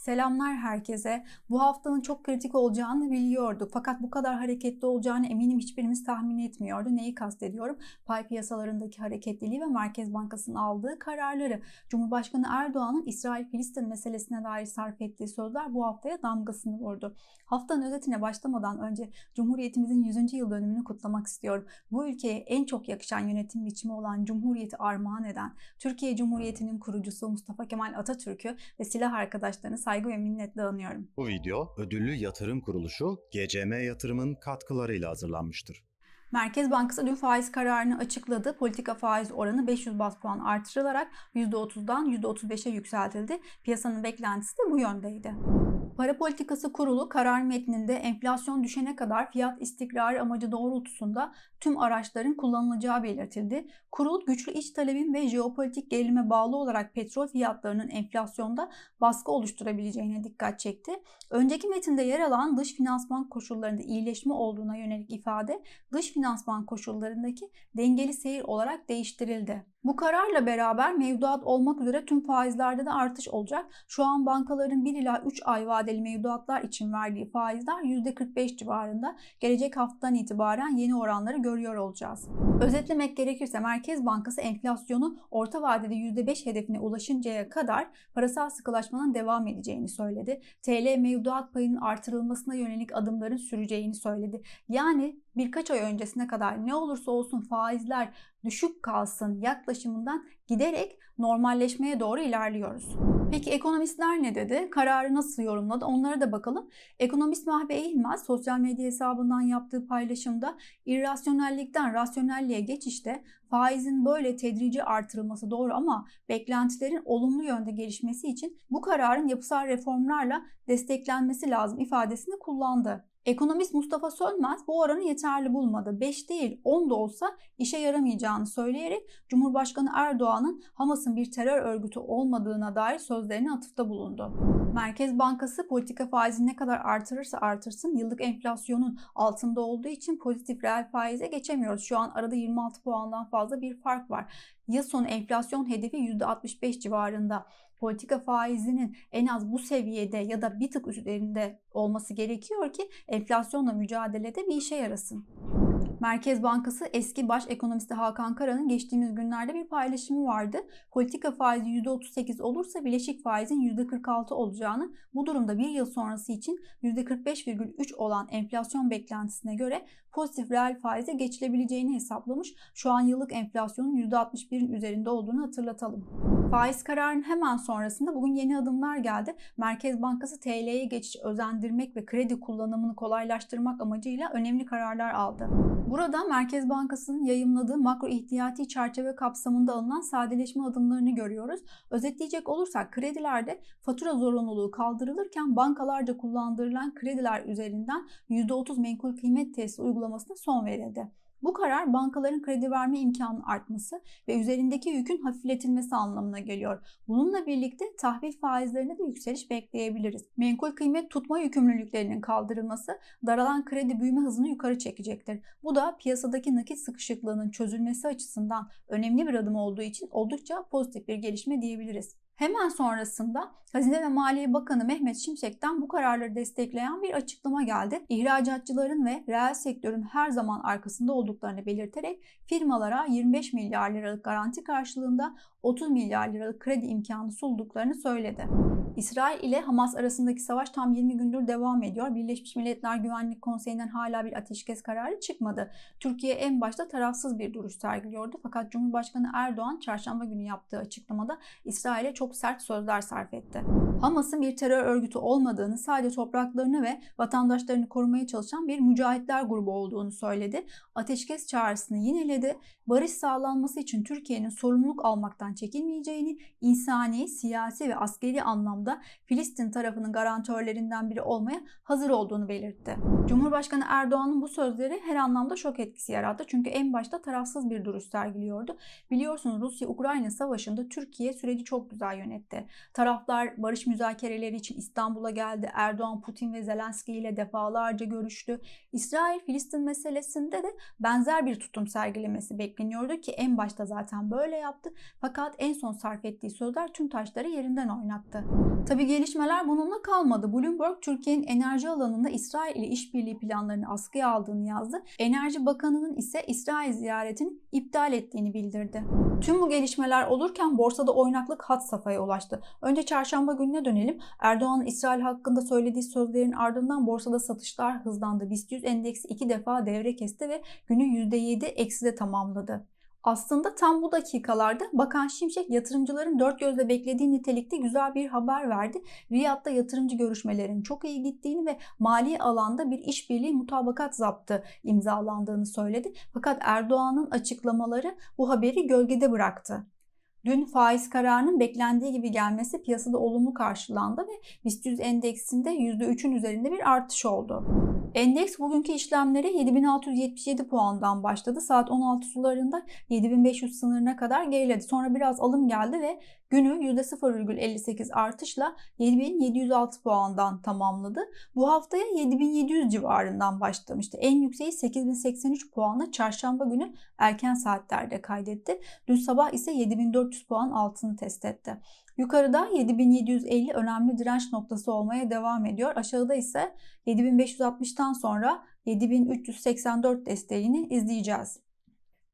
Selamlar herkese. Bu haftanın çok kritik olacağını biliyorduk. Fakat bu kadar hareketli olacağını eminim hiçbirimiz tahmin etmiyordu. Neyi kastediyorum? Pay piyasalarındaki hareketliliği ve Merkez Bankası'nın aldığı kararları. Cumhurbaşkanı Erdoğan'ın İsrail-Filistin meselesine dair sarf ettiği sözler bu haftaya damgasını vurdu. Haftanın özetine başlamadan önce Cumhuriyetimizin 100. yıl dönümünü kutlamak istiyorum. Bu ülkeye en çok yakışan yönetim biçimi olan Cumhuriyeti armağan eden, Türkiye Cumhuriyeti'nin kurucusu Mustafa Kemal Atatürk'ü ve silah arkadaşlarını saygı ve minnetle anıyorum. Bu video ödüllü yatırım kuruluşu GCM Yatırım'ın katkılarıyla hazırlanmıştır. Merkez Bankası dün faiz kararını açıkladı. Politika faiz oranı 500 bas puan artırılarak %30'dan %35'e yükseltildi. Piyasanın beklentisi de bu yöndeydi. Para Politikası Kurulu karar metninde enflasyon düşene kadar fiyat istikrarı amacı doğrultusunda tüm araçların kullanılacağı belirtildi. Kurul güçlü iç talebin ve jeopolitik gerilime bağlı olarak petrol fiyatlarının enflasyonda baskı oluşturabileceğine dikkat çekti. Önceki metinde yer alan dış finansman koşullarında iyileşme olduğuna yönelik ifade dış finansman koşullarındaki dengeli seyir olarak değiştirildi. Bu kararla beraber mevduat olmak üzere tüm faizlerde de artış olacak. Şu an bankaların 1 ila 3 ay vadeli mevduatlar için verdiği faizler %45 civarında. Gelecek haftadan itibaren yeni oranları görüyor olacağız. Özetlemek gerekirse Merkez Bankası enflasyonu orta vadede %5 hedefine ulaşıncaya kadar parasal sıkılaşmanın devam edeceğini söyledi. TL mevduat payının artırılmasına yönelik adımların süreceğini söyledi. Yani birkaç ay öncesine kadar ne olursa olsun faizler düşük kalsın yaklaşımından giderek normalleşmeye doğru ilerliyoruz. Peki ekonomistler ne dedi? Kararı nasıl yorumladı? Onlara da bakalım. Ekonomist Mahve Eğilmez sosyal medya hesabından yaptığı paylaşımda irrasyonellikten rasyonelliğe geçişte faizin böyle tedrici artırılması doğru ama beklentilerin olumlu yönde gelişmesi için bu kararın yapısal reformlarla desteklenmesi lazım ifadesini kullandı. Ekonomist Mustafa Sönmez bu oranı yeterli bulmadı. 5 değil 10 da olsa işe yaramayacağını söyleyerek Cumhurbaşkanı Erdoğan'ın Hamas'ın bir terör örgütü olmadığına dair sözlerine atıfta bulundu. Merkez Bankası politika faizi ne kadar artırırsa artırsın yıllık enflasyonun altında olduğu için pozitif reel faize geçemiyoruz. Şu an arada 26 puandan fazla bir fark var. Yıl sonu enflasyon hedefi %65 civarında politika faizinin en az bu seviyede ya da bir tık üzerinde olması gerekiyor ki enflasyonla mücadelede bir işe yarasın. Merkez Bankası eski baş ekonomisti Hakan Kara'nın geçtiğimiz günlerde bir paylaşımı vardı. Politika faizi %38 olursa bileşik faizin %46 olacağını, bu durumda bir yıl sonrası için %45,3 olan enflasyon beklentisine göre pozitif reel faize geçilebileceğini hesaplamış. Şu an yıllık enflasyonun %61'in üzerinde olduğunu hatırlatalım. Faiz kararının hemen sonrasında bugün yeni adımlar geldi. Merkez Bankası TL'ye geçiş özendirmek ve kredi kullanımını kolaylaştırmak amacıyla önemli kararlar aldı. Burada Merkez Bankası'nın yayımladığı makro ihtiyati çerçeve kapsamında alınan sadeleşme adımlarını görüyoruz. Özetleyecek olursak kredilerde fatura zorunluluğu kaldırılırken bankalarca kullandırılan krediler üzerinden %30 menkul kıymet testi uygulamasına son verildi. Bu karar bankaların kredi verme imkanının artması ve üzerindeki yükün hafifletilmesi anlamına geliyor. Bununla birlikte tahvil faizlerinde de yükseliş bekleyebiliriz. Menkul kıymet tutma yükümlülüklerinin kaldırılması daralan kredi büyüme hızını yukarı çekecektir. Bu da piyasadaki nakit sıkışıklığının çözülmesi açısından önemli bir adım olduğu için oldukça pozitif bir gelişme diyebiliriz. Hemen sonrasında Hazine ve Maliye Bakanı Mehmet Şimşek'ten bu kararları destekleyen bir açıklama geldi. İhracatçıların ve reel sektörün her zaman arkasında olduklarını belirterek firmalara 25 milyar liralık garanti karşılığında 30 milyar liralık kredi imkanı sulduklarını söyledi. İsrail ile Hamas arasındaki savaş tam 20 gündür devam ediyor. Birleşmiş Milletler Güvenlik Konseyi'nden hala bir ateşkes kararı çıkmadı. Türkiye en başta tarafsız bir duruş sergiliyordu. Fakat Cumhurbaşkanı Erdoğan çarşamba günü yaptığı açıklamada İsrail'e çok sert sözler sarf etti. Hamas'ın bir terör örgütü olmadığını, sadece topraklarını ve vatandaşlarını korumaya çalışan bir mücahitler grubu olduğunu söyledi. Ateşkes çağrısını yineledi. Barış sağlanması için Türkiye'nin sorumluluk almaktan çekinmeyeceğini, insani, siyasi ve askeri anlamda Filistin tarafının garantörlerinden biri olmaya hazır olduğunu belirtti. Cumhurbaşkanı Erdoğan'ın bu sözleri her anlamda şok etkisi yarattı. Çünkü en başta tarafsız bir duruş sergiliyordu. Biliyorsunuz Rusya-Ukrayna savaşında Türkiye süreci çok güzel olacağı yönetti. Taraflar barış müzakereleri için İstanbul'a geldi. Erdoğan, Putin ve Zelenski ile defalarca görüştü. İsrail-Filistin meselesinde de benzer bir tutum sergilemesi bekleniyordu ki en başta zaten böyle yaptı. Fakat en son sarf ettiği sözler tüm taşları yerinden oynattı. Tabi gelişmeler bununla kalmadı. Bloomberg, Türkiye'nin enerji alanında İsrail ile işbirliği planlarını askıya aldığını yazdı. Enerji Bakanı'nın ise İsrail ziyaretini iptal ettiğini bildirdi. Tüm bu gelişmeler olurken borsada oynaklık hat safhaya ulaştı. Önce çarşamba gününe dönelim. Erdoğan'ın İsrail hakkında söylediği sözlerin ardından borsada satışlar hızlandı. BIST 100 endeksi iki defa devre kesti ve günü %7 ekside tamamladı. Aslında tam bu dakikalarda Bakan Şimşek yatırımcıların dört gözle beklediği nitelikte güzel bir haber verdi. Riyad'da yatırımcı görüşmelerinin çok iyi gittiğini ve mali alanda bir işbirliği mutabakat zaptı imzalandığını söyledi. Fakat Erdoğan'ın açıklamaları bu haberi gölgede bıraktı. Dün faiz kararının beklendiği gibi gelmesi piyasada olumlu karşılandı ve BIST 100 endeksinde %3'ün üzerinde bir artış oldu. Endeks bugünkü işlemlere 7677 puandan başladı. Saat 16 sularında 7500 sınırına kadar geriledi. Sonra biraz alım geldi ve günü %0,58 artışla 7706 puandan tamamladı. Bu haftaya 7700 civarından başlamıştı. En yükseği 8083 puanla çarşamba günü erken saatlerde kaydetti. Dün sabah ise 7400 puan altını test etti. Yukarıda 7750 önemli direnç noktası olmaya devam ediyor. Aşağıda ise 7560'tan sonra 7384 desteğini izleyeceğiz.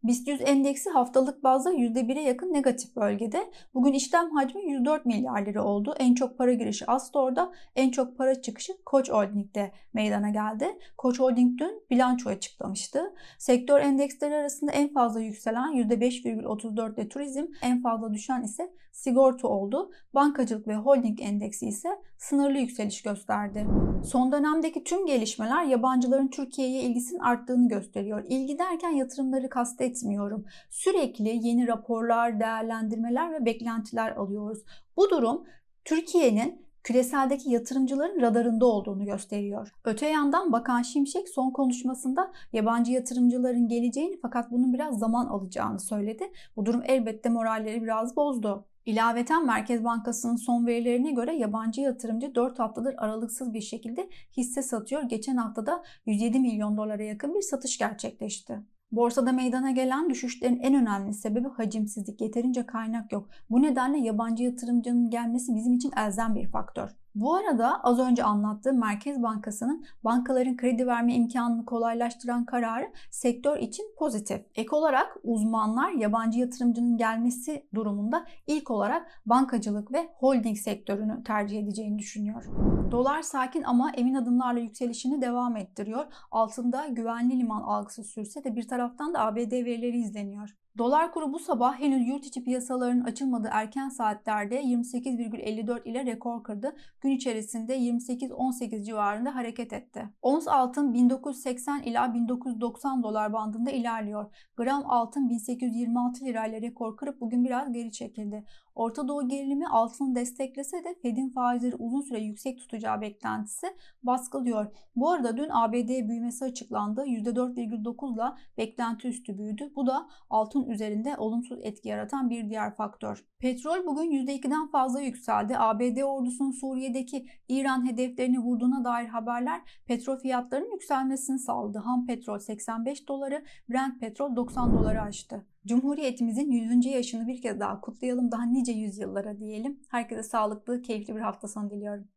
BIST 100 endeksi haftalık bazda %1'e yakın negatif bölgede. Bugün işlem hacmi 104 milyar lira oldu. En çok para girişi Astor'da, en çok para çıkışı Koç Holding'de meydana geldi. Koç Holding dün bilanço açıklamıştı. Sektör endeksleri arasında en fazla yükselen %5,34'de turizm, en fazla düşen ise sigorta oldu. Bankacılık ve holding endeksi ise sınırlı yükseliş gösterdi. Son dönemdeki tüm gelişmeler yabancıların Türkiye'ye ilgisinin arttığını gösteriyor. İlgi derken yatırımları kastetmiyorum. Sürekli yeni raporlar, değerlendirmeler ve beklentiler alıyoruz. Bu durum Türkiye'nin küreseldeki yatırımcıların radarında olduğunu gösteriyor. Öte yandan Bakan Şimşek son konuşmasında yabancı yatırımcıların geleceğini fakat bunun biraz zaman alacağını söyledi. Bu durum elbette moralleri biraz bozdu. İlaveten Merkez Bankası'nın son verilerine göre yabancı yatırımcı 4 haftadır aralıksız bir şekilde hisse satıyor. Geçen haftada 107 milyon dolara yakın bir satış gerçekleşti. Borsada meydana gelen düşüşlerin en önemli sebebi hacimsizlik. Yeterince kaynak yok. Bu nedenle yabancı yatırımcının gelmesi bizim için elzem bir faktör. Bu arada az önce anlattığım Merkez Bankası'nın bankaların kredi verme imkanını kolaylaştıran kararı sektör için pozitif. Ek olarak uzmanlar yabancı yatırımcının gelmesi durumunda ilk olarak bankacılık ve holding sektörünü tercih edeceğini düşünüyor. Dolar sakin ama emin adımlarla yükselişini devam ettiriyor. Altında güvenli liman algısı sürse de bir taraftan da ABD verileri izleniyor. Dolar kuru bu sabah henüz yurt içi piyasaların açılmadığı erken saatlerde 28,54 ile rekor kırdı. Gün içerisinde 28-18 civarında hareket etti. Ons altın 1980 ila 1990 dolar bandında ilerliyor. Gram altın 1826 lirayla rekor kırıp bugün biraz geri çekildi. Orta Doğu gerilimi altını desteklese de Fed'in faizleri uzun süre yüksek tutacağı beklentisi baskılıyor. Bu arada dün ABD büyümesi açıklandı. %4,9 ile beklenti üstü büyüdü. Bu da altın üzerinde olumsuz etki yaratan bir diğer faktör. Petrol bugün %2'den fazla yükseldi. ABD ordusunun Suriye'deki İran hedeflerini vurduğuna dair haberler petrol fiyatlarının yükselmesini sağladı. Ham petrol 85 doları, Brent petrol 90 doları aştı. Cumhuriyetimizin 100. yaşını bir kez daha kutlayalım. Daha nice yüzyıllara diyelim. Herkese sağlıklı, keyifli bir hafta sonu diliyorum.